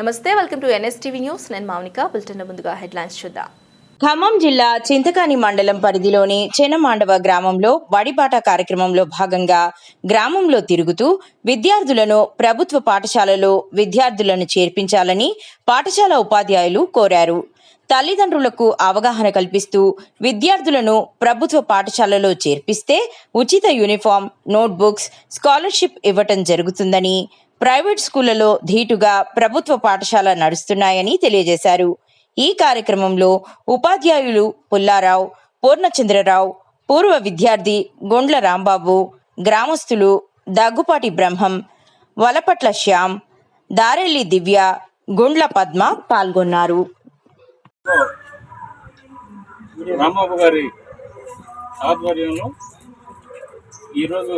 నమస్తే welcome to NSTV news. నేను Mounika bulletin ముందుగా హెడ్లైన్స్ చూద్దాం. ఖమ్మం జిల్లా చింతకాని మండలం పరిధిలోని చెనమాండవ గ్రామంలో బడిపాట కార్యక్రమంలో భాగంగా గ్రామంలో తిరుగుతూ విద్యార్థులను ప్రభుత్వ పాఠశాలలో విద్యార్థులను చేర్పించాలని పాఠశాల ఉపాధ్యాయులు కోరారు. తల్లిదండ్రులకు అవగాహన కల్పిస్తూ విద్యార్థులను ప్రభుత్వ పాఠశాలలో చేర్పిస్తే ఉచిత యూనిఫామ్ నోట్బుక్స్ స్కాలర్షిప్ ఇవ్వటం జరుగుతుందని ప్రైవేట్ స్కూళ్ళలో ధీటుగా ప్రభుత్వ పాఠశాల నడుస్తున్నాయని తెలియజేశారు. ఈ కార్యక్రమంలో ఉపాధ్యాయులు పుల్లారావు పూర్ణచంద్రరావు పూర్వ విద్యార్థి గొండ్ల రాంబాబు గ్రామస్తులు దగ్గుపాటి బ్రహ్మం వలపట్ల శ్యామ్ దారెల్లి దివ్య గుండ్ల పద్మ పాల్గొన్నారు. రాంబాబు గారి ఆధ్వర్యంలో ఈరోజు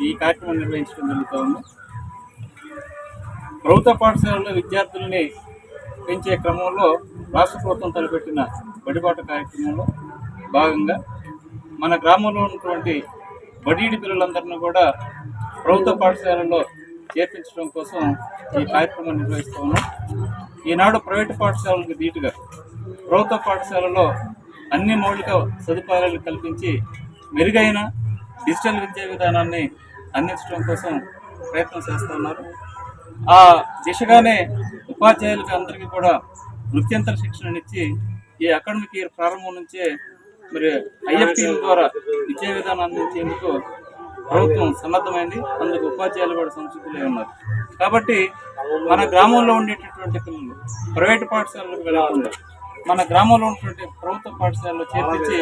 ఈ కార్యక్రమం నిర్వహించడం జరుగుతూ ఉంది ప్రభుత్వ పాఠశాలలో విద్యార్థులని పెంచే క్రమంలో రాష్ట్ర ప్రభుత్వం తలపెట్టిన బడిబాట కార్యక్రమంలో భాగంగా మన గ్రామంలో ఉన్నటువంటి బడీడి పిల్లలందరినీ కూడా ప్రభుత్వ పాఠశాలలో చేర్పించడం కోసం ఈ కార్యక్రమం నిర్వహిస్తూ ఉన్నాం. ఈనాడు ప్రైవేటు పాఠశాలలకు ధీటుగా ప్రభుత్వ పాఠశాలలో అన్ని మౌలిక సదుపాయాలు కల్పించి మెరుగైన డిజిటల్ విద్యా విధానాన్ని అందించడం కోసం ప్రయత్నం చేస్తూ ఉన్నారు. ఆ దిశగానే ఉపాధ్యాయులకు అందరికీ కూడా వృత్యంతర శిక్షణనిచ్చి ఈ అకాడమిక్ ఇయర్ ప్రారంభం నుంచే మరి ఐఎఫ్టీల ద్వారా విద్యా విధానం అందించేందుకు ప్రభుత్వం సన్నద్ధమైంది. అందుకు ఉపాధ్యాయులు కూడా సంసిద్ధులై ఉన్నారు. కాబట్టి మన గ్రామంలో ఉండేటటువంటి పిల్లలు ప్రైవేట్ పాఠశాలలకు వెళ్ళకుండా మన గ్రామంలో ఉన్నటువంటి ప్రభుత్వ పాఠశాలలో చేర్పించి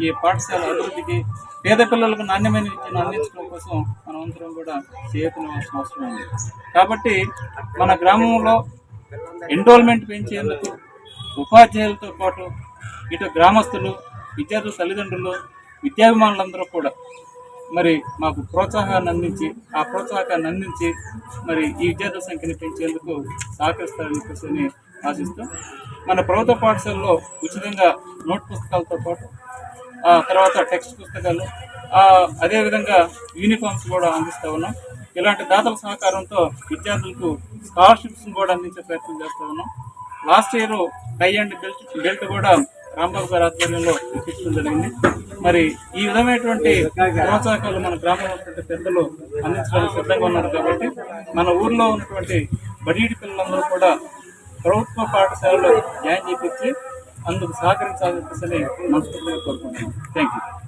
ఈ పాఠశాల అభివృద్ధికి పేద పిల్లలకు నాణ్యమైన విద్యను అందించడం కోసం మనమందరం కూడా చేయకునవలసిన అవసరం ఉంది. కాబట్టి మన గ్రామంలో ఎన్రోల్మెంట్ పెంచేందుకు ఉపాధ్యాయులతో పాటు ఇటు గ్రామస్తులు విద్యార్థుల తల్లిదండ్రులు విద్యాభిమానులందరూ కూడా మరి మాకు ప్రోత్సాహాన్ని అందించి ఆ ప్రోత్సాహాన్ని అందించి మరి ఈ విద్యార్థుల సంఖ్యను పెంచేందుకు సహకరిస్తారని చెప్పేసి ఆశిస్తూ మన ప్రభుత్వ పాఠశాలలో ఉచితంగా నోట్ పుస్తకాలతో పాటు తర్వాత టెక్స్ట్ పుస్తకాలు. అదేవిధంగా యూనిఫామ్స్ కూడా అందిస్తూ ఉన్నాం. ఇలాంటి దాతల సహకారంతో విద్యార్థులకు స్కాలర్షిప్స్ కూడా అందించే ప్రయత్నం చేస్తూ ఉన్నాం. Last year tie and belt belt కూడా రాంబాబు గారి ఆధ్వర్యంలో ఇప్పించడం జరిగింది. మరి ఈ విధమైనటువంటి ప్రోత్సాహకాలు మన గ్రామంలో ఉన్నటువంటి పెద్దలు అందించడానికి సిద్ధంగా ఉన్నారు కాబట్టి మన ఊర్లో ఉన్నటువంటి బడీడి పిల్లలందరూ కూడా ప్రభుత్వ పాఠశాలలో జాయిన్ చేపించి అందుకు సహకరించాలని చెప్పేసి మనస్ఫూర్తిగా కోరుకుంటున్నాను థ్యాంక్ యూ